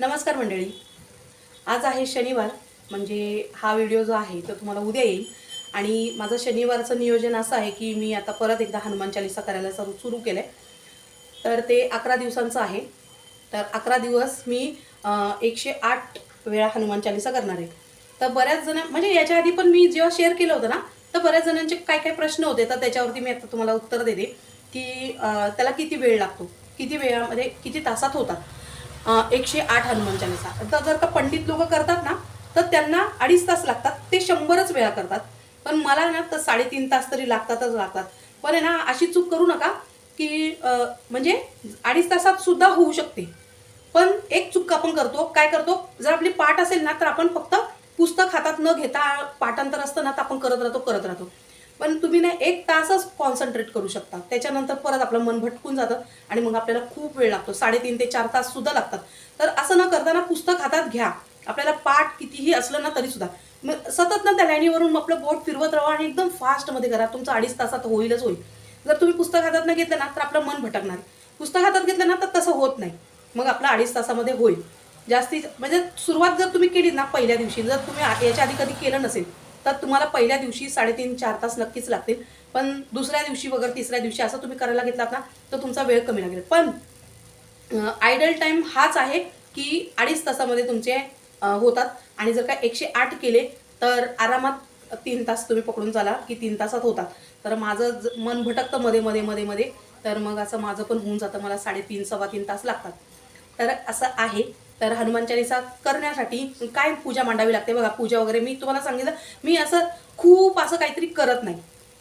नमस्कार मंडळी. आज आहे शनिवार म्हणजे हा व्हिडिओ जो आहे तो तुम्हाला उद्या येईल. आणि माझं शनिवारचं नियोजन असं आहे की मी आता परत एकदा हनुमान चालिसा करायला सुरू सुरू केलं आहे तर ते अकरा दिवसांचं आहे. तर अकरा दिवस मी एकशे आठ वेळा हनुमान चालिसा करणार आहे. तर बऱ्याच जण म्हणजे याच्या आधी पण मी जेव्हा शेअर केलं होतं ना तर बऱ्याच जणांचे काय काय प्रश्न होते तर त्याच्यावरती मी आता तुम्हाला उत्तर देते की त्याला किती वेळ लागतो? किती वेळामध्ये किती तासात होतात? एकशे आठ हनुमान चालीसा तर जर का पंडित लोक करतात ना तर त्यांना अडीच तास लागतात. ते शंभरच वेळा करतात. पण मला ना तर साडेतीन तास तरी लागतातच लागतात. पण आहे ना अशी चूक करू नका की म्हणजे अडीच तासात सुद्धा होऊ शकते. पण एक चूक आपण करतो. काय करतो? जर आपली पाठ असेल ना तर आपण फक्त पुस्तक हातात न घेता पाठांतर असतं ना तर आपण करत राहतो करत राहतो. पण तुम्ही ना एक तासच कॉन्सन्ट्रेट करू शकता. त्याच्यानंतर परत आपलं मन भटकून जातं आणि मग आपल्याला खूप वेळ लागतो. साडेतीन ते चार तास सुद्धा लागतात. तर असं न करताना पुस्तक हातात घ्या. आपल्याला पाठ कितीही असलं ना तरी सुद्धा. मग सतत ना त्या लाईनीवरून आपलं बोट फिरवत राहा आणि एकदम फास्टमध्ये करा. तुमचं अडीच तासात होईलच होईल. जर तुम्ही पुस्तक हातात न घेतलं ना तर आपलं मन भटकणार. पुस्तक हातात घेतलं ना तर तसं होत नाही. मग आपलं अडीच तासामध्ये होईल. जास्तीत म्हणजे सुरुवात जर तुम्ही केली ना पहिल्या दिवशी जर तुम्ही याच्या आधी कधी केलं नसेल तर तुम्हाला पहिल्या दिवशी साडेतीन चार तास नक्कीच लागतील. पण दुसऱ्या दिवशी वगैरे तिसऱ्या दिवशी असं तुम्ही करायला घेतलात ना तर तुमचा वेळ कमी लागेल. पण आयडल टाईम हाच आहे की अडीच तासामध्ये तुमचे होतात. आणि जर का एकशे आठ केले तर आरामात तीन तास तुम्ही पकडून चाला की तीन तासात होतात. तर माझं मन भटकतं मध्ये मध्ये मध्ये मध्ये. तर मग असं माझं पण होऊन जातं. मला साडेतीन सव्वा तीन तास लागतात. तर असं आहे. तर हनुमान चालिसा करण्यासाठी काय पूजा मांडावी लागते. बघा पूजा वगैरे मी तुम्हाला सांगितलं. मी असं खूप असं काहीतरी करत नाही.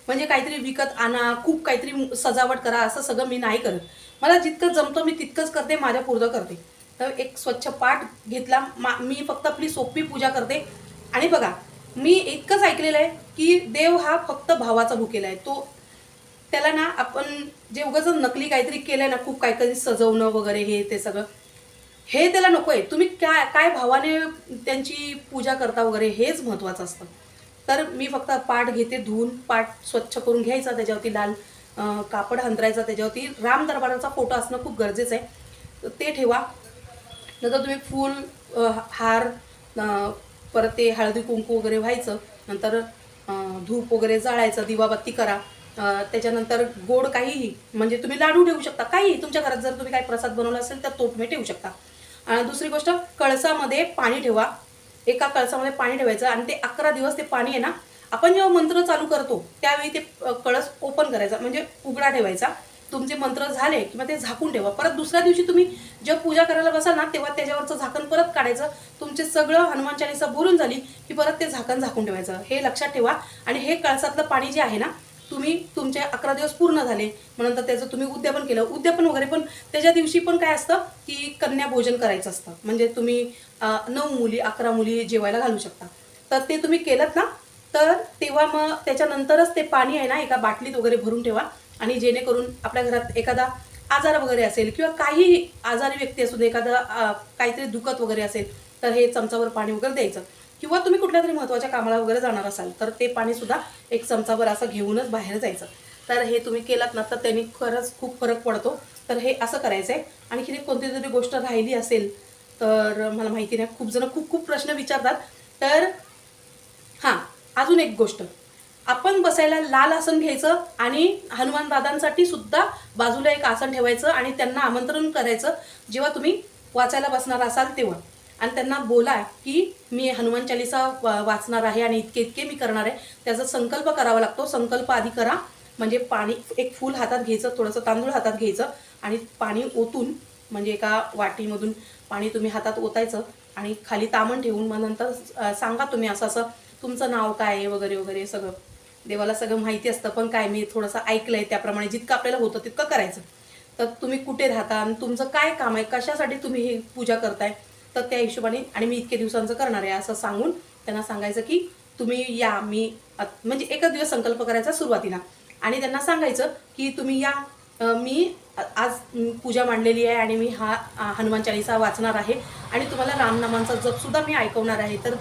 म्हणजे काहीतरी विकत आणा खूप काहीतरी सजावट करा असं सगळं मी नाही करत. मला जितकं जमतं मी तितकंच करते माझ्या पुरतं करते. तर एक स्वच्छ पाठ घेतला मा मी फक्त आपली सोपी पूजा करते. आणि बघा मी इतकंच ऐकलेलं आहे की देव हा फक्त भावाचा भुकेला आहे. तो त्याला ना आपण जे उगाच नकली काहीतरी केलं आहे ना खूप काहीतरी सजवणं वगैरे हे ते सगळं. हे त्याला नको आहे तुम्ही काय काय भावाने त्यांची पूजा करता वगैरे हेच महत्त्वाचं असतं. तर मी फक्त पाठ घेते धुवून पाठ स्वच्छ करून घ्यायचा त्याच्यावरती लाल कापड हंतरायचा त्याच्यावरती राम दरबाराचा फोटो असणं खूप गरजेचं आहे. तर ते ठेवा. नंतर तुम्ही फूल हार परत ते हळदी कुंकू वगैरे व्हायचं. नंतर धूप वगैरे जाळायचं दिवाबत्ती करा. त्याच्यानंतर गोड काहीही म्हणजे तुम्ही लाडू ठेवू शकता. काहीही तुमच्या घरात जर तुम्ही काही प्रसाद बनवला असेल तर तो तुम्ही ठेवू शकता. आणि दुसरी गोष्ट कळसामध्ये पाणी ठेवा. एका कळसामध्ये पाणी ठेवायचं आणि ते अकरा दिवस ते पाणी आहे ना आपण जेव्हा मंत्र चालू करतो त्यावेळी ते कळस ओपन करायचा म्हणजे उघडा ठेवायचा. तुमचे मंत्र झाले किंवा ते झाकून ठेवा. परत दुसऱ्या दिवशी तुम्ही जेव्हा पूजा करायला बसाल ना तेव्हा त्याच्यावरचं झाकण परत काढायचं. तुमचे सगळं हनुमान चालिसा बोलून झाली की परत ते झाकण झाकून ठेवायचं. हे लक्षात ठेवा. आणि हे कळसातलं पाणी जे आहे ना तुम्ही तुमचे अकरा दिवस पूर्ण झाले. मग नंतर त्याचं तुम्ही उद्यापन केलं. उद्यापन वगैरे पण त्याच्या दिवशी पण काय असतं की कन्या भोजन करायचं असतं. म्हणजे तुम्ही नऊ मुली अकरा मुली जेवायला घालू शकता. तर ते तुम्ही केलं ना तर तेव्हा मग त्याच्यानंतरच ते पाणी आहे ना एका बाटलीत वगैरे भरून ठेवा. आणि जेणेकरून आपल्या घरात एखादा आजार वगैरे असेल किंवा काही आजारी व्यक्ती असून एखादा काहीतरी दुखत वगैरे असेल तर हे चमचावर पाणी वगैरे द्यायचं. किंवा तुम्ही कुठल्या तरी महत्त्वाच्या कामाला वगैरे जाणार असाल तर ते पाणीसुद्धा एक चमचाभर असं घेऊनच बाहेर जायचं. तर हे तुम्ही केलात ना तर त्यांनी खरंच खूप फरक पडतो. तर हे असं करायचं आहे आणखी एक कोणती तरी गोष्ट राहिली असेल तर मला माहिती नाही. खूप जण खूप खूप प्रश्न विचारतात. तर हां अजून एक गोष्ट. आपण बसायला लाल आसन घ्यायचं आणि हनुमान दादांसाठी सुद्धा बाजूला एक आसन ठेवायचं आणि त्यांना आमंत्रण करायचं. जेव्हा तुम्ही वाचायला बसणार असाल तेव्हा. आणि त्यांना बोला की मी हनुमान चालिसा वा- वाचणार आहे आणि इतके इतके मी करणार आहे. त्याचा संकल्प करावा लागतो. संकल्प आधी करा. म्हणजे पाणी एक फूल हातात घ्यायचं थोडंसं तांदूळ हातात घ्यायचं आणि पाणी ओतून म्हणजे एका वाटीमधून पाणी तुम्ही हातात ओतायचं आणि खाली तामण ठेवून मग नंतर सांगा तुम्ही असं असं तुमचं नाव काय आहे वगैरे वगैरे सगळं. देवाला सगळं माहिती असतं पण काय मी थोडंसं ऐकलंय त्याप्रमाणे जितकं आपल्याला होतं तितकं करायचं. तर तुम्ही कुठे राहता आणि तुमचं काय काम आहे? कशासाठी तुम्ही ही पूजा करताय? तर त्या हिशोबाने आणि मी इतके दिवसांचं करणार आहे असं सांगून त्यांना सांगायचं की तुम्ही या मी म्हणजे एकच दिवस संकल्प करायचा सुरुवातीला. आणि त्यांना सांगायचं की तुम्ही या मी आज पूजा मांडलेली आहे आणि मी हा हनुमान चालिसा वाचणार आहे आणि तुम्हाला रामनामांचा जपसुद्धा मी ऐकवणार आहे तर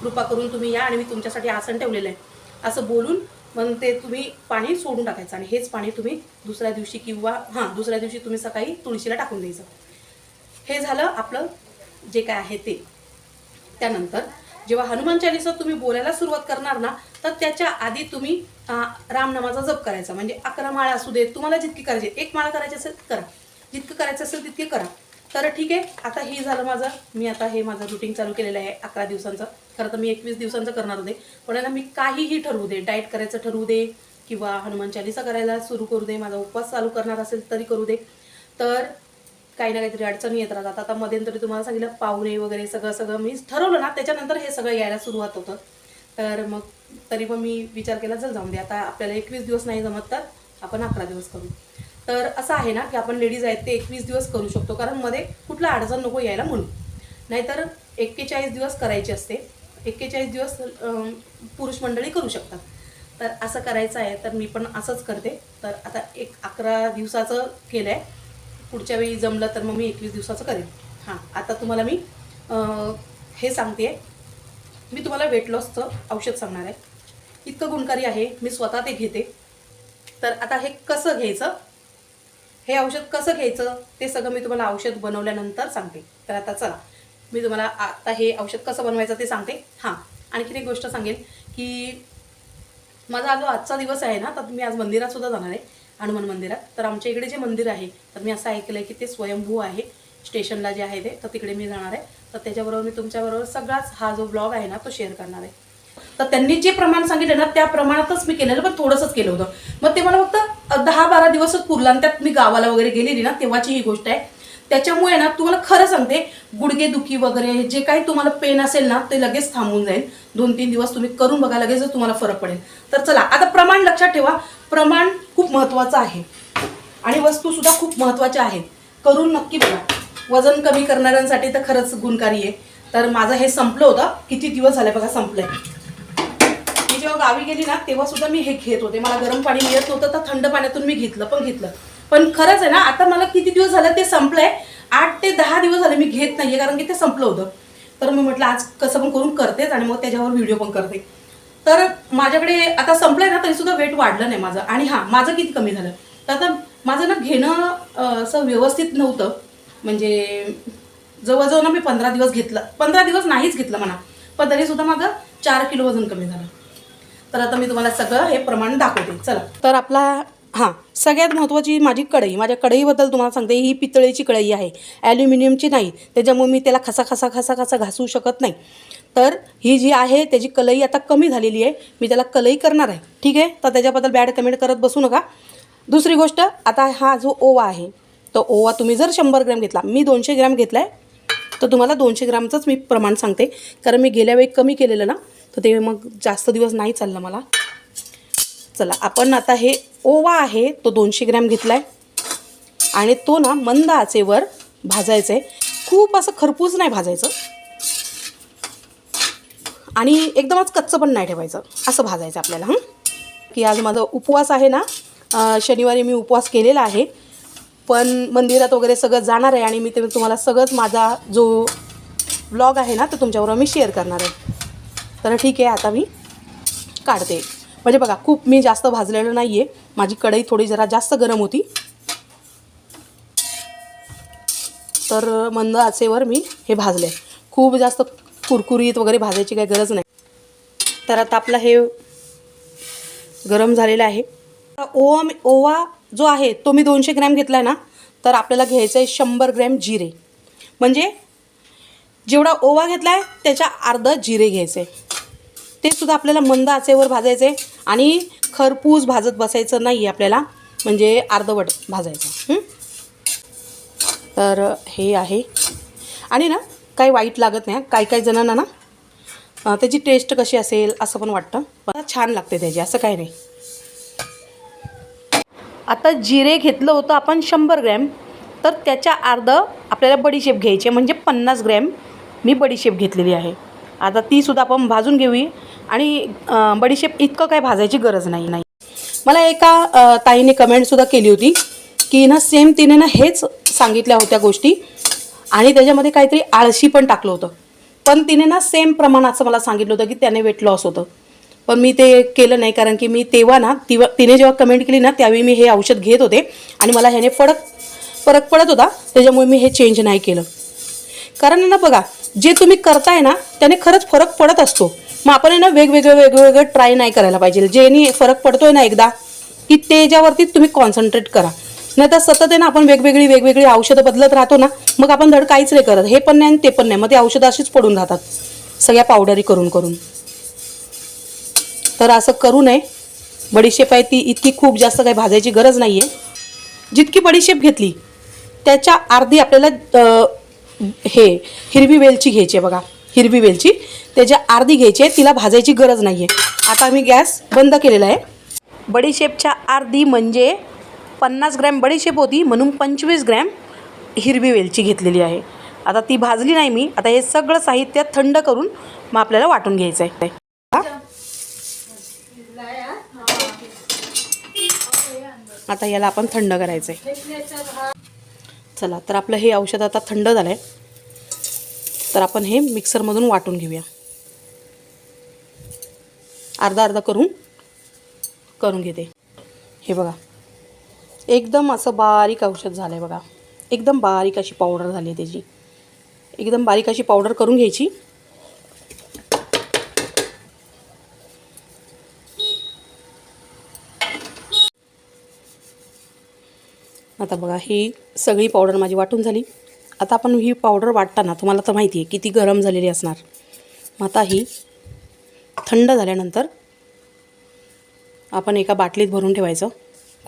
कृपा करून तुम्ही या आणि मी तुमच्यासाठी आसन ठेवलेलं आहे. असं बोलून मग ते तुम्ही पाणी सोडून टाकायचं आणि हेच पाणी तुम्ही दुसऱ्या दिवशी किंवा हां दुसऱ्या दिवशी तुम्ही सकाळी तुळशीला टाकून द्यायचं. हे झालं आपलं जे काय आहे ते. त्यानंतर जेव्हा हनुमान चालिसा तुम्ही बोलायला सुरुवात करणार ना तर त्याच्या आधी तुम्ही रामनामाचा जप करायचा. म्हणजे अकरा माळा असू दे तुम्हाला जितकी करायची एक माळा करायची असेल करा. जितकं करायचं असेल तितके करा. तर ठीक आहे आता हे झालं माझं. मी आता हे माझं रुटीन चालू केलेलं आहे अकरा दिवसांचं. खरं तर मी एकवीस दिवसांचं करणार होते. पण ना मी काहीही ठरवू दे. डाएट करायचं ठरवू दे किंवा हनुमान चालिसा करायला सुरू करू दे. माझा उपवास चालू करणार असेल तरी करू दे. तर काही ना काहीतरी अडचणी येत राहतात. आता मध्यंतरी तुम्हाला सांगितलं पाहुणे वगैरे सगळं सगळं मी ठरवलं ना त्याच्यानंतर हे सगळं यायला सुरुवात होतं. तर मग तरी पण मी विचार केला जर जाऊन दे. आता आपल्याला एकवीस दिवस नाही जमत तर आपण अकरा दिवस करू. तर असं आहे ना की आपण लेडीज आहेत ते एकवीस दिवस करू शकतो. कारण मध्ये कुठला अडचण नको यायला म्हणून. नाहीतर एक्केचाळीस दिवस करायचे असते. एक्केचाळीस दिवस पुरुष मंडळी करू शकतात. तर असं करायचं आहे तर मी पण असंच करते. तर आता एक अकरा दिवसाचं केलं आहे पुढच्या वेळी जमलं तर मग मी एकवीस दिवसाचं करेन. हां. आता तुम्हाला मी हे सांगते मी तुम्हाला वेट लॉसचं औषध सांगणार आहे. इतकं गुणकारी आहे मी स्वतः ते घेते. तर आता हे कसं घ्यायचं? हे औषध कसं घ्यायचं? ते सगळं मी तुम्हाला औषध बनवल्यानंतर सांगते. तर आता चला मी तुम्हाला आता हे औषध कसं बनवायचं ते सांगते. हां. आणखीन एक गोष्ट सांगेल की माझा जो आजचा दिवस आहे ना तर मी आज मंदिरात सुद्धा जाणार आहे. हनुमान मंदिरात. तर आमच्या इकडे जे मंदिर आहे तर मी असं ऐकलं आहे की ते स्वयंभू आहे स्टेशनला जे आहे ते तर तिकडे मी जाणार आहे. तर त्याच्याबरोबर मी तुमच्याबरोबर सगळाच हा जो ब्लॉग आहे ना तो शेअर करणार आहे. तर त्यांनी जे प्रमाण सांगितलं ना त्या प्रमाणातच मी केलेलं पण थोडंसंच केलं होतं. मग ते मला फक्त दहा बारा दिवसच पुरला आणि त्यात मी गावाला वगैरे गेलेली ना तेव्हाची ही गोष्ट आहे. त्याच्यामुळे ना तुम्हाला खरं सांगते गुडघेदुखी वगैरे जे काही तुम्हाला पेन असेल ना ते लगेच थांबून जाईल. दोन तीन दिवस तुम्ही करून बघा लगेच तुम्हाला फरक पडेल. तर चला आता प्रमाण लक्षात ठेवा. प्रमाण खूप महत्त्वाचं आहे. आणि वस्तूसुद्धा खूप महत्त्वाच्या आहेत. करून नक्की बघा. वजन कमी करणाऱ्यांसाठी तर खरंच गुणकारी आहे. तर माझं हे संपलं होतं. किती दिवस झाले बघा संपलंय. मी जेव्हा गावी गेली ना तेव्हासुद्धा मी हे घेत होते. मला गरम पाणी मिळत नव्हतं तर थंड पाण्यातून मी घेतलं पण घेतलं. पण खरंच आहे ना आता मला किती दिवस झालं ते संपलं आहे आठ ते दहा दिवस झाले मी घेत नाहीये कारण की ते संपलं होतं. तर मी म्हटलं आज कसं पण करून करतेच आणि मग त्याच्यावर व्हिडिओ पण करते. तर माझ्याकडे आता संपलंय ना तरी सुद्धा वेट वाढलं नाही माझं. आणि हां माझं किती कमी झालं? तर आता माझं ना घेणं असं व्यवस्थित नव्हतं. म्हणजे जवळजवळ ना मी पंधरा दिवस घेतलं. पंधरा दिवस नाहीच घेतलं म्हणा. पण तरीसुद्धा माझं चार किलो वजन कमी झालं. तर आता मी तुम्हाला सगळं हे प्रमाण दाखवते. चला. तर आपला हां सगळ्यात महत्त्वाची माझी कढई. माझ्या कढईबद्दल तुम्हाला सांगते. ही पितळेची कढई आहे. ॲल्युमिनियमची नाही. त्याच्यामुळे मी त्याला खसा खसा खसा खसा घासू शकत नाही. तर ही जी आहे त्याची कलई आता कमी झालेली आहे. मी त्याला कलई करणार आहे. ठीक आहे? तर त्याच्याबद्दल बॅड कमेंट करत बसू नका. दुसरी गोष्ट आता हा जो ओवा आहे तो ओवा तुम्ही जर शंभर ग्रॅम घेतला मी दोनशे ग्रॅम घेतला आहे तर तुम्हाला दोनशे ग्रामचंच मी प्रमाण सांगते. कारण मी गेल्या वेळी कमी केलेलं ना तर ते मग जास्त दिवस नाही चाललं मला. चला आपण आता हे ओवा आहे तो दोनशे ग्रॅम घेतला आहे आणि तो ना मंद आचेवर भाजायचं आहे खूप असं खरपूस नाही भाजायचं. आणि एकदमच कच्चं पण नाही ठेवायचं. असं भाजायचं आपल्याला हं? की आज माझा उपवास आहे ना शनिवारी मी उपवास केलेला आहे पण मंदिरात वगैरे सगळं जाणार आहे आणि मी ते तुम्हाला सगळंच माझा जो ब्लॉग आहे ना तो तुमच्याबरोबर मी शेअर करणार आहे. तर ठीक आहे आता मी काढते. म्हणजे बघा खूप मी जास्त भाजलेलं नाही आहे माझी कढई थोडी जरा जास्त गरम होती. तर मंद आचेवर मी हे भाजले खूप जास्त कुरकुरीत वगैरे भाजायची काही गरज नाही. तर आता आपलं हे गरम झालेलं आहे. ओवा मी- ओवा जो आहे तो मी दोनशे ग्रॅम घेतला आहे ना तर आपल्याला घ्यायचं आहे शंभर ग्रॅम जिरे. म्हणजे जेवढा ओवा घेतला आहे त्याच्या अर्ध जिरे घ्यायचे ते सुद्धा आपल्याला मंद आचेवर भाजायचे आणि खरपूस भाजत बसायचं नाही आपल्याला म्हणजे अर्धवट भाजायचं. तर हे आहे. आणि ना काही वाईट लागत नाही काही काही जणांना ना त्याची टेस्ट कशी असेल असं पण वाटतं. पण छान लागते त्याची असं काही नाही. आता जिरे घेतलं होतं आपण शंभर ग्रॅम तर त्याच्या अर्ध आपल्याला बडीशेप घ्यायची आहे, म्हणजे पन्नास ग्रॅम मी बडीशेप घेतलेली आहे. आता तीसुद्धा आपण भाजून घेऊया. आणि बडीशेप इतकं काय भाजायची गरज नाही नाही. मला एका ताईने कमेंटसुद्धा केली होती की ना सेम तिने ना हेच सांगितल्या होत्या गोष्टी. आणि त्याच्यामध्ये काहीतरी आळशी पण टाकलं होतं. पण तिने ना सेम प्रमाणाचं मला सांगितलं होतं की त्याने वेट लॉस होतं. पण मी ते केलं नाही कारण की मी तेव्हा ना तिवा तिने जेव्हा कमेंट केली ना त्यावेळी मी हे औषध घेत होते आणि मला ह्याने फरक फरक पडत होता. त्याच्यामुळे मी हे चेंज नाही केलं. कारण आहे ना बघा जे तुम्ही करताय ना त्याने खरंच फरक पडत असतो. मग आपण ना वेगवेगळं वेगवेगळं ट्राय नाही करायला पाहिजे. जेणे फरक पडतोय ना एकदा की त्याच्यावरती तुम्ही कॉन्सन्ट्रेट करा. नाही तर सतत आहे ना आपण वेगवेगळी वेगवेगळी औषधं बदलत राहतो ना मग आपण धड काहीच नाही करत. हे पण नाही आणि ते पण नाही. मग ते औषधं अशीच पडून राहतात सगळ्या पावडरी करून करून. तर असं करू नये. बडीशेप आहे ती इतकी खूप जास्त काही भाजायची गरज नाही आहे जितकी बडीशेप घेतली त्याच्या अर्धी आपल्याला हे हिरवी वेलची घ्यायची आहे बघा. हिरवी वेलची. त्याच्या अर्धी घ्यायची आहे तिला भाजायची गरज नाही आहे आता मी गॅस बंद केलेला आहे. बडीशेपच्या अर्धी म्हणजे पन्नास ग्रॅम बडीशेप होती म्हणून पंचवीस ग्रॅम हिरवी वेलची घेतलेली आहे. आता ती भाजली नाही मी आता हे सगळं साहित्य थंड करून मग आपल्याला वाटून घ्यायचं आहे. आता याला आपण थंड करायचं आहे चला तर आपलं हे औषध आता थंड झालं आहे तर आपण हे मिक्सरमधून वाटून घेऊया. अर्धा अर्धा करून करून घेते. हे बघा. एकदम असं बारीक औषध झालं आहे बघा. एकदम बारीक अशी पावडर झाली आहे त्याची. एकदम बारीक अशी पावडर करून घ्यायची. आता बघा ही सगळी पावडर माझी वाटून झाली. आता आपण ही पावडर वाटताना तुम्हाला तर माहिती आहे किती गरम झालेली असणार. मग आता ही थंड झाल्यानंतर आपण एका बाटलीत भरून ठेवायचं.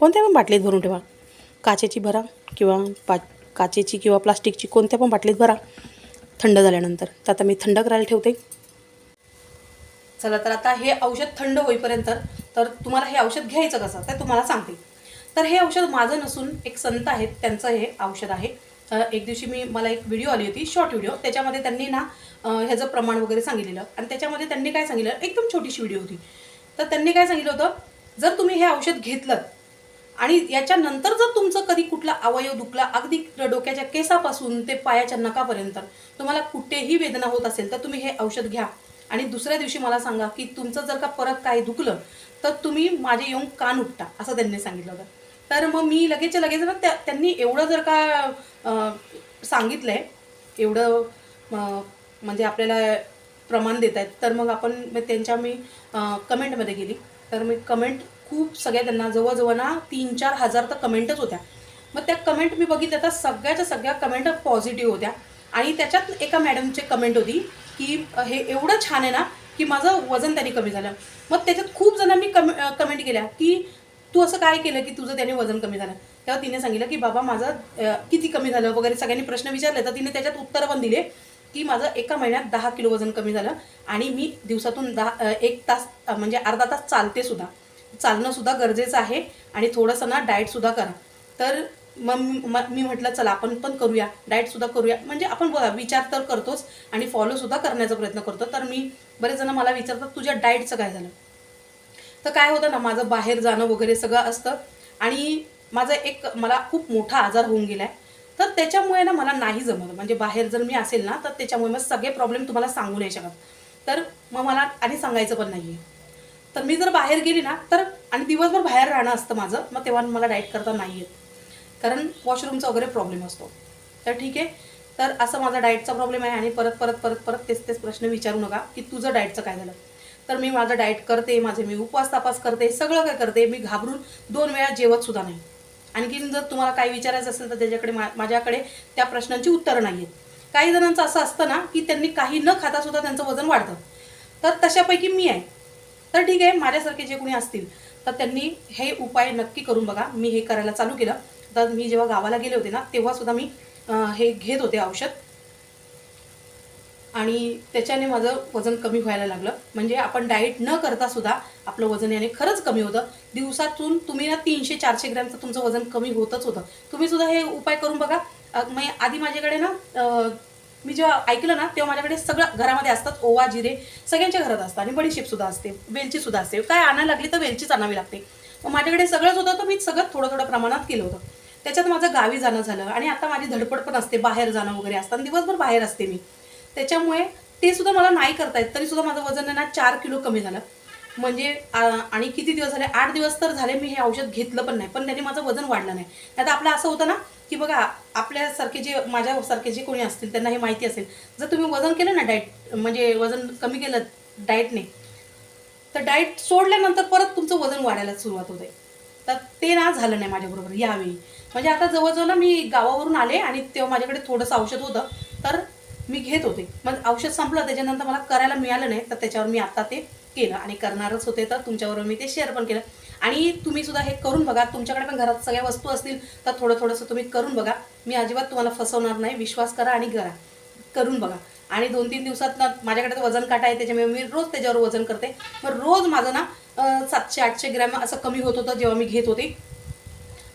कोणत्या पण बाटलीत भरून ठेवा. काचेची भरा किंवा पा काचेची किंवा प्लास्टिकची कोणत्या पण बाटलीत भरा. थंड झाल्यानंतर. तर आता मी थंड करायला ठेवते. चला तर आता हे औषध थंड होईपर्यंत तर तुम्हाला हे औषध घ्यायचं कसं? ते तुम्हाला सांगते. तर हे औषध माझं नसून एक संत आहेत त्यांचं हे औषध आहे. एक दिवशी मी मला एक व्हिडिओ आली होती शॉर्ट व्हिडिओ. त्याच्यामध्ये त्यांनी ना ह्याचं प्रमाण वगैरे सांगितलेलं. आणि त्याच्यामध्ये त्यांनी काय सांगितलं? एकदम छोटीशी व्हिडिओ होती. तर त्यांनी काय सांगितलं होतं? जर तुम्ही हे औषध घेतलं आणि याच्यानंतर जर तुमचं कधी कुठला अवयव दुखला अगदी डोक्याच्या केसापासून ते पायाच्या नकापर्यंत तुम्हाला कुठेही वेदना होत असेल तर तुम्ही हे औषध घ्या. आणि दुसऱ्या दिवशी मला सांगा की तुमचं जर का परत काही दुखलं तर तुम्ही माझे येऊन कान उपटा असं त्यांनी सांगितलं होतं. तर मग मी लगेच लगेच ना त्या त्यांनी एवढं जर का सांगितलं आहे एवढं म्हणजे आपल्याला प्रमाण देत आहेत तर मग आपण मग त्यांच्या मी कमेंटमध्ये गेली. तर मी कमेंट खूप सगळ्या त्यांना जवळजवळ ना तीन चार हजार तर कमेंटच होत्या. मग त्या कमेंट मी बघितल्या तर सगळ्याच्या सगळ्या कमेंट पॉझिटिव्ह होत्या. आणि त्याच्यात एका मॅडमची कमेंट होती की हे एवढं छान आहे ना की माझं वजन त्यांनी कमी झालं. मग त्याच्यात खूप जणांनी कमे कमेंट केल्या की तू असं काय केलं की तुझं त्याने वजन कमी झालं? तेव्हा तिने सांगितलं की बाबा माझं किती कमी झालं? वगैरे सगळ्यांनी प्रश्न विचारले. तर तिने त्याच्यात उत्तरं पण दिले की माझं एका महिन्यात दहा किलो वजन कमी झालं आणि मी दिवसातून दहा एक तास म्हणजे अर्धा तास चालते सुद्धा. चालणंसुद्धा गरजेचं आहे आणि थोडंसं ना डाएटसुद्धा करा. तर मग मी- मी म्हटलं चला आपण पण करूया. डाएटसुद्धा करूया. म्हणजे आपण बघा विचार तर करतोच आणि फॉलोसुद्धा करण्याचा प्रयत्न करतो. तर मी बरेच जण मला विचारतात तुझ्या डाएटचं काय झालं? तर काय होतं ना माझं बाहेर जाणं वगैरे सगळं असतं आणि माझा एक मला खूप मोठा आजार होऊन गेला आहे तर त्याच्यामुळे ना मला नाही जमत म्हणजे बाहेर जर मी असेल ना तर त्याच्यामुळे मग सगळे प्रॉब्लेम तुम्हाला सांगू नाही शकत. तर मग मला आणि सांगायचं पण नाही आहे तर मी जर बाहेर गेली ना तर आणि दिवसभर बाहेर राहणं असतं माझं मग तेव्हा मला डाएट करता नाही येत. कारण वॉशरूमचा वगैरे प्रॉब्लेम असतो. तर ठीक आहे. तर असं माझा डाएटचा प्रॉब्लेम आहे आणि परत परत परत परत तेच तेच प्रश्न विचारू नका की तुझं डाएटचं काय झालं. तर मी माझं डाएट करते माझे मी उपवास तपास करते सगळं काय करते मी घाबरून दोन वेळा जेवत सुद्धा नाही. आणखीन जर तुम्हाला काही विचारायचं असेल तर त्याच्याकडे मा माझ्याकडे त्या प्रश्नांची उत्तरं नाही आहेत. काही जणांचं असं असतं ना की त्यांनी काही न खाता सुद्धा त्यांचं वजन वाढतं. तर तशापैकी मी आहे. तर ठीक आहे माझ्यासारखे जे कोणी असतील तर त्यांनी हे उपाय नक्की करून बघा. मी हे करायला चालू केलं. तर मी जेव्हा गावाला गेले होते ना तेव्हा सुद्धा मी हे घेत होते औषध. आणि त्याच्याने माझं वजन कमी व्हायला लागलं. म्हणजे आपण डाएट न करता सुद्धा आपलं वजन याने खरंच कमी होतं. दिवसातून तुम्ही ना तीनशे चारशे ग्रॅमचं तुमचं वजन कमी होतच होतं. तुम्ही सुद्धा हे उपाय करून बघा. अं, आधी माझ्याकडे ना मी जेव्हा ऐकलं ना तेव्हा माझ्याकडे सगळं घरामध्ये असतात ओवा जिरे सगळ्यांच्या घरात असतात आणि बडीशेपसुद्धा असते वेलचीसुद्धा असते. काय आणायला लागली तर वेलचीच आणावी लागते. मग माझ्याकडे सगळंच होतं तर मी सगळं थोडं थोडं प्रमाणात केलं होतं. त्याच्यात माझं गावी जाणं झालं आणि आता माझी धडपड पण असते बाहेर जाणं वगैरे असतं आणि दिवसभर बाहेर असते मी. त्याच्यामुळे ते सुद्धा मला नाही करता येत तरी सुद्धा माझं वजन आहे ना चार किलो कमी झालं. म्हणजे आणि किती दिवस झाले? आठ दिवस तर झाले मी हे औषध घेतलं पण नाही. पण त्याने माझं वजन वाढलं नाही. आता आपलं असं होतं ना की बघा आपल्यासारखे जे माझ्यासारखे जे कोणी असतील त्यांना हे माहिती असेल. जर तुम्ही वजन केलं ना डाएट म्हणजे वजन कमी केलं डाएटने तर डाएट सोडल्यानंतर परत तुमचं वजन वाढायला सुरुवात होते. तर ते ना झालं नाही माझ्याबरोबर यावेळी. म्हणजे आता जवळजवळ ना मी गावावरून आले आणि तेव्हा माझ्याकडे थोडंसं औषध होतं. तर मी घेत होते. मग औषध संपलं त्याच्यानंतर मला करायला मिळालं नाही. तर त्याच्यावर मी आता ते केलं आणि करणारच होते तर तुमच्याबरोबर मी ते शेअर पण केलं. आणि तुम्ही सुद्धा हे करून बघा. तुमच्याकडे पण घरात सगळ्या वस्तू असतील तर थोडं थोडंसं तुम्ही करून बघा. मी अजिबात तुम्हाला फसवणार नाही. विश्वास करा आणि करा. करून बघा. आणि दोन तीन दिवसात ना माझ्याकडे तर वजन काटा आहे. त्याच्यामुळे मी रोज त्याच्यावर वजन करते. मग रोज माझं ना सातशे आठशे ग्रॅम असं कमी होत होतं जेव्हा मी घेत होते.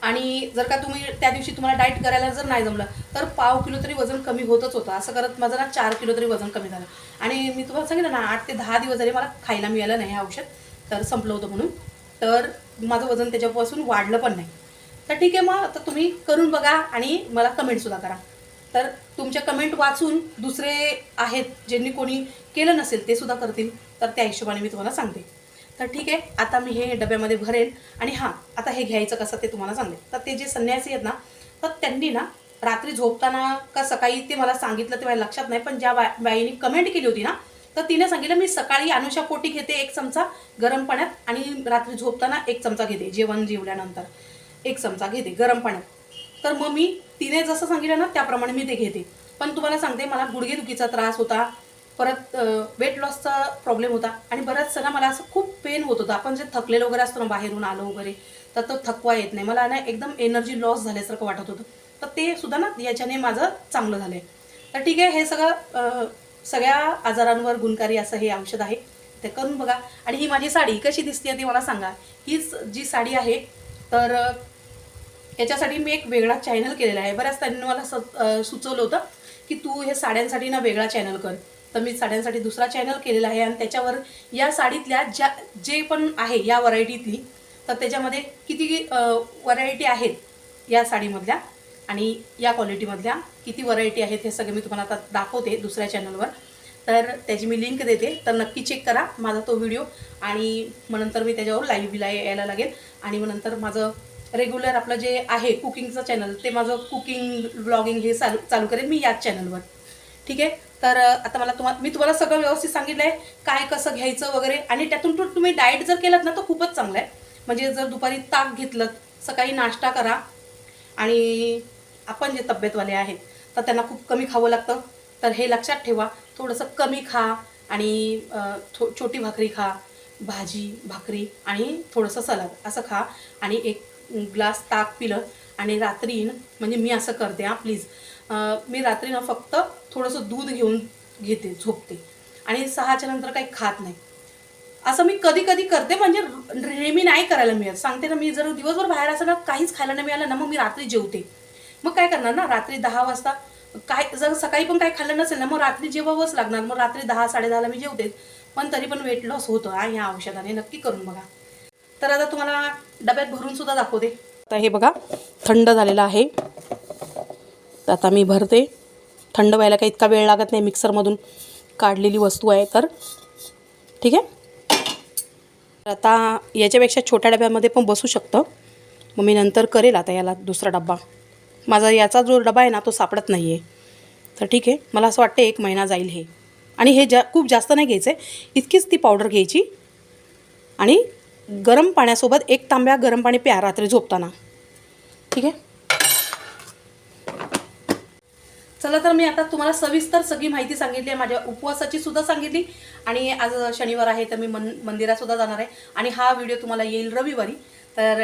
आणि जर का तुम्ही त्या दिवशी तुम्हाला डाएट करायला जर नाही जमलं तर पाव किलो तरी वजन कमी होतच होतं. असं करत माझं ना चार किलो तरी वजन कमी झालं. आणि मी तुम्हाला सांगितलं ना आठ ते दहा दिवस झाले मला खायला मिळालं नाही हे औषध तर संपलं होतं म्हणून. तर माझं वजन त्याच्यापासून वाढलं पण नाही. तर ठीक आहे मग आता तुम्ही करून बघा आणि मला कमेंटसुद्धा करा. तर तुमच्या कमेंट वाचून दुसरे आहेत ज्यांनी कोणी केलं नसेल ते सुद्धा करतील. तर त्या हिशोबाने मी तुम्हाला सांगते. तर ठीक आहे आता मी हे डब्यामध्ये भरेन. आणि हां आता हे घ्यायचं कसं ते तुम्हाला सांगते. तर ते जे संन्यासी आहेत ना तर त्यांनी ना रात्री झोपताना का सकाळी ते मला सांगितलं ते माझ्या लक्षात नाही पण ज्या बाय बाईने कमेंट केली होती ना तर तिने सांगितलं मी सकाळी अनुषा पोटी घेते एक चमचा गरम पाण्यात आणि रात्री झोपताना एक चमचा घेते जेवण जेवल्यानंतर एक चमचा घेते गरम पाण्यात. तर मग मी तिने जसं सांगितलं ना त्याप्रमाणे मी ते घेते. पण तुम्हाला सांगते मला गुडघेदुखीचा त्रास होता परत वेट लॉसचा प्रॉब्लेम होता. आणि बऱ्याच ना मला असं खूप पेन होत होतं. आपण जे थकलेलं वगैरे असतो ना बाहेरून आलो वगैरे तर तो थकवा येत नाही. मला ना एकदम एनर्जी लॉस झाल्यासारखं वाटत होतं. तर ते सुद्धा ना याच्याने माझं चांगलं झालं आहे तर ठीक आहे हे सगळं सगळ्या आजारांवर गुणकारी असं हे औषध आहे. ते करून बघा. आणि ही माझी साडी कशी दिसते ती मला सांगा. हीच जी साडी आहे तर याच्यासाठी मी एक वेगळा चॅनल केलेला आहे. बऱ्याच त्यांनी मला स सुचवलं होतं की तू हे साड्यांसाठी ना वेगळा चॅनल कर. तर मी साड्यांसाठी दुसरा चॅनल केलेला आहे आणि त्याच्यावर या साडीतल्या ज्या जे पण आहे या व्हरायटीतली तर त्याच्यामध्ये किती व्हरायटी आहेत या साडीमधल्या आणि या क्वालिटीमधल्या किती व्हरायटी आहेत हे सगळे मी तुम्हाला आता दाखवते दुसऱ्या चॅनलवर तर त्याची मी लिंक देते तर नक्की चेक करा माझा तो व्हिडिओ आणि मग नंतर मी त्याच्यावर लाईव्ह बिला यायला लागेल. आणि मग नंतर माझं रेग्युलर आपलं जे आहे कुकिंगचं चॅनल ते माझं कुकिंग ब्लॉगिंग हे चालू चालू करेन मी याच चॅनलवर ठीक आहे? तर आता मला तुम्हाला मी तुम्हाला सगळं व्यवस्थित सांगितलं आहे काय कसं घ्यायचं वगैरे. आणि त्यातून तुम्ही डाएट जर केलं ना तर खूपच चांगलं आहे. म्हणजे जर दुपारी ताक घेतलं सकाळी नाश्ता करा. आणि आपण जे तब्येतवाले आहेत तर त्यांना खूप कमी खावं लागतं. तर हे लक्षात ठेवा. थोडंसं कमी खा आणि थो छोटी भाकरी खा. भाजी भाकरी आणि थोडंसं सलाद असं खा. आणि एक ग्लास ताक पिलं आणि रात्री म्हणजे मी असं करते हां प्लीज. मी रात्री ना फक्त थोडंसं दूध घेऊन घेते झोपते. आणि सहाच्या नंतर काही खात नाही. असं मी कधी कधी करते म्हणजे नेहमी नाही करायला मिळत. सांगते ना मी जर दिवसभर बाहेर असं ना काहीच खायला नाही मिळालं ना मग मी रात्री जेवते. मग काय करणार ना रात्री दहा वाजता काय जर सकाळी पण काही खाल्लं नसेल ना मग रात्री जेवावंच लागणार. मग रात्री दहा साडेदहाला मी जेवते. पण तरी पण वेट लॉस होतं. हा ह्या औषधाने नक्की करून बघा. तर आता तुम्हाला डब्यात भरून सुद्धा दाखवते. आता हे बघा थंड झालेलं आहे. तर आता मी भरते. थंड व्हायला काही इतका वेळ लागत नाही मिक्सरमधून काढलेली वस्तू आहे तर. ठीक आहे? तर आता याच्यापेक्षा छोट्या डब्यामध्ये पण बसू शकतं. मग मी नंतर करेल आता याला दुसरा डब्बा. माझा याचा जो डबा आहे ना तो सापडत नाही आहे तर ठीक आहे मला असं वाटतं एक महिना जाईल हे. आणि हे जा खूप जास्त नाही घ्यायचं आहे इतकीच ती पावडर घ्यायची. आणि गरम पाण्यासोबत एक तांब्या गरम पाणी प्या रात्री झोपताना. ठीक आहे? चला तर मी आता तुम्हाला सविस्तर सगळी माहिती सांगितली आहे. माझ्या उपवासाची सुद्धा सांगितली. आणि आज शनिवार आहे तर मी मन मंदिरातसुद्धा जाणार आहे. आणि हा व्हिडिओ तुम्हाला येईल रविवारी. तर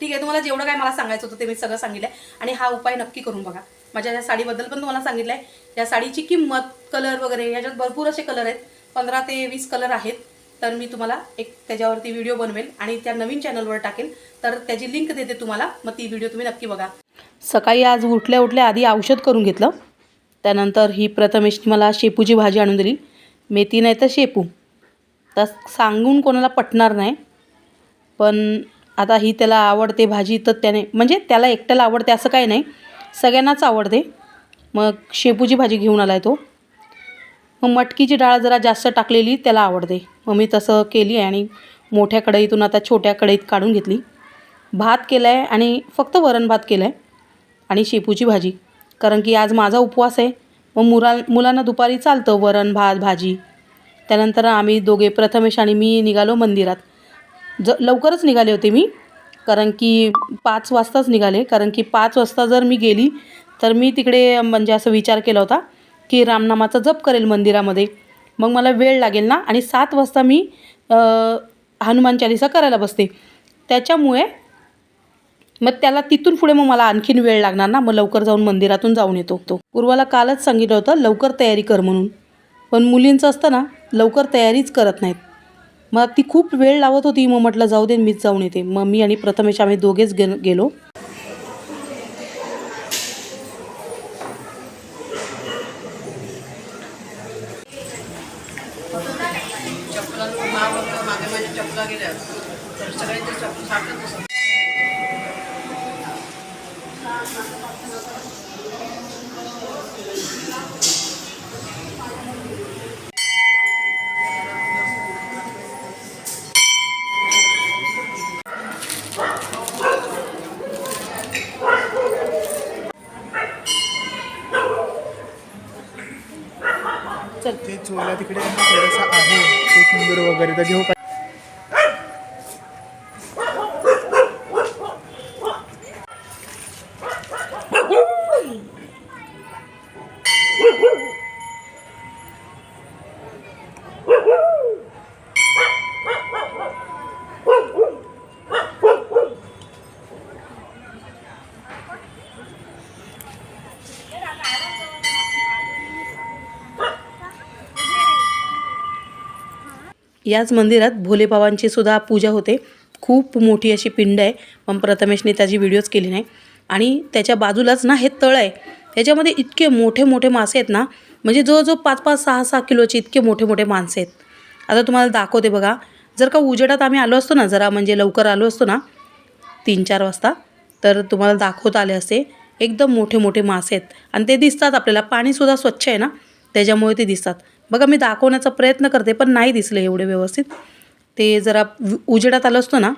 ठीक आहे तुम्हाला जेवढं काय मला सांगायचं होतं ते मी सगळं सांगितलं आहे. आणि हा उपाय नक्की करून बघा. माझ्या या साडीबद्दल पण तुम्हाला सांगितलं आहे. या साडीची किंमत कलर वगैरे याच्यात भरपूर असे कलर आहेत. पंधरा ते वीस कलर आहेत. तर मी तुम्हाला एक त्याच्यावरती व्हिडिओ बनवेल आणि त्या नवीन चॅनलवर टाकेल. तर त्याची लिंक देते तुम्हाला. मग ती व्हिडिओ तुम्ही नक्की बघा. सकाळी आज उठल्या उठल्या आधी औषध करून घेतलं. त्यानंतर ही प्रथमेशनी मला शेपूची भाजी आणून दिली. मेथी नाही तर शेपू. तर सांगून कोणाला पटणार नाही. पण आता ही त्याला आवडते भाजी तर त्याने म्हणजे त्याला एकट्याला आवडते असं काही नाही. सगळ्यांनाच आवडते. मग शेपूची भाजी घेऊन आला आहे तो. मग मटकीची डाळ जरा जास्त टाकलेली त्याला आवडते. मग मी तसं केली आहे आणि मोठ्या कढईतून आता छोट्या कढईत काढून घेतली. भात केला आहे आणि फक्त वरण भात केला आहे आणि शेपूची भाजी. कारण की आज माझा उपवास आहे. मग मुला मुलांना दुपारी चालतं वरण भात भाजी. त्यानंतर आम्ही दोघे प्रथमेश आणि मी निघालो मंदिरात. ज लवकरच निघाले होते मी. कारण की पाच वाजताच निघाले. कारण की पाच वाजता जर मी गेली तर मी तिकडे म्हणजे असं विचार केला होता की रामनामाचा जप करेल मंदिरामध्ये. मग मला वेळ लागेल ना? आणि सात वाजता मी हनुमान चालिसा करायला बसते. त्याच्यामुळे मग त्याला तिथून पुढे मग मला आणखीन वेळ लागणार ना. मग लवकर जाऊन मंदिरातून जाऊन येतो तो. पूर्वाला कालच सांगितलं होतं लवकर तयारी कर म्हणून. पण मुलींचं असतं ना लवकर तयारीच करत नाहीत. मग ती खूप वेळ लावत होती. मग म्हटलं जाऊ दे मीच जाऊन येते. मग मी आणि प्रथमेश आम्ही दोघेच गे गेलो चल ते चोला तिकडे आहे ना थोडंसं आहे ते सुंदर वगैरे तर घेऊ का याच मंदिरात भोलेबाबांची सुद्धा पूजा होते. खूप मोठी अशी पिंड आहे. पण प्रथमेशने त्याची व्हिडिओज केली नाही. आणि त्याच्या बाजूलाच ना हे तळ आहे. त्याच्यामध्ये इतके मोठे मोठे मासे आहेत ना म्हणजे जवळजवळ पाच पाच सहा सहा किलोचे इतके मोठे मोठे माणसे आहेत. आता तुम्हाला दाखवते बघा. जर का उजेडात आम्ही आलो असतो ना जरा म्हणजे लवकर आलो असतो ना तीन चार वाजता तर तुम्हाला दाखवत आले असते एकदम मोठे मोठे मासे आहेत. आणि ते दिसतात आपल्याला. पाणीसुद्धा स्वच्छ आहे ना त्याच्यामुळे ते दिसतात. बघा मी दाखवण्याचा प्रयत्न करते पण नाही दिसले एवढे व्यवस्थित. ते जरा उ- उजेडात आलं असतो ना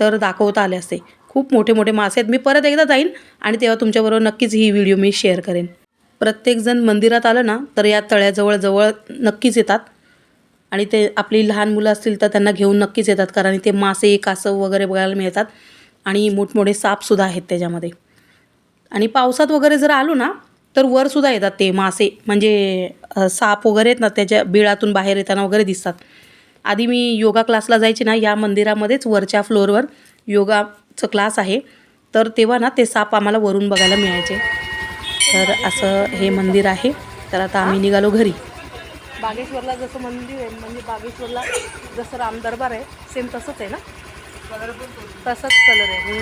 तर दाखवता आले असते. खूप मोठे मोठे मासे आहेत. मी परत एकदा जाईन आणि तेव्हा तुमच्याबरोबर नक्कीच ही व्हिडिओ मी शेअर करेन. प्रत्येकजण मंदिरात आलं ना तर या तळ्याजवळ जवळ नक्कीच येतात. आणि ते आपली लहान मुलं असतील तर त्यांना घेऊन नक्कीच येतात कारण इथे मासे कासव वगैरे बघायला मिळतात. आणि मोठमोठे सापसुद्धा आहेत त्याच्यामध्ये. आणि पावसात वगैरे जर आलो ना तर वरसुद्धा येतात ते मासे. म्हणजे साप वगैरे आहेत ना त्याच्या बिळातून बाहेर येताना वगैरे दिसतात. आधी मी योगा क्लासला जायचे ना या मंदिरामध्येच वरच्या फ्लोअरवर योगाचं क्लास आहे. तर तेव्हा ना ते साप आम्हाला वरून बघायला मिळायचे. तर असं हे मंदिर आहे. तर आता आम्ही निघालो घरी. बागेश्वरला जसं मंदिर आहे म्हणजे बागेश्वरला जसं राम दरबार आहे सेम तसंच आहे ना? तसंच कलर आहे.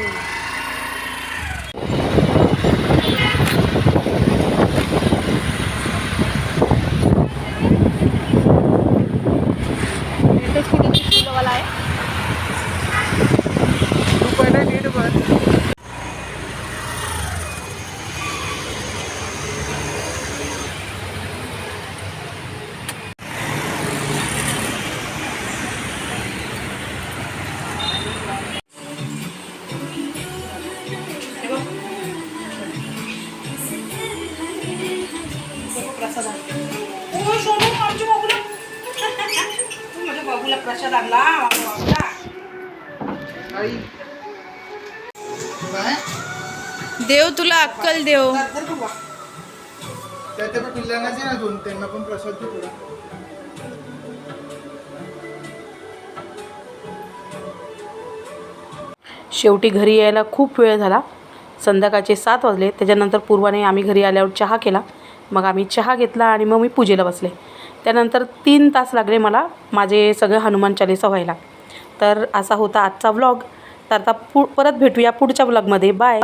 प्रसाद आणला. देव तुला अक्कल देव. धर बघू. त्या त्या पण पिल्लांनाच आहे ना दोन त्यांना पण प्रसाद दे थोडा शेवटी घरी यायला खूप वेळ झाला. संध्याकाळचे सात वाजले. त्याच्यानंतर पूर्वाने आम्ही घरी आल्यावर चहा केला. मग आम्ही चहा घेतला आणि मग मी पूजेला बसले. त्यानंतर तीन तास लागले मला माझे सगळं हनुमान चालिसा व्हायला. तर असा होता आजचा व्लॉग तर आता पु परत भेटूया पुढच्या व्लॉगमध्ये बाय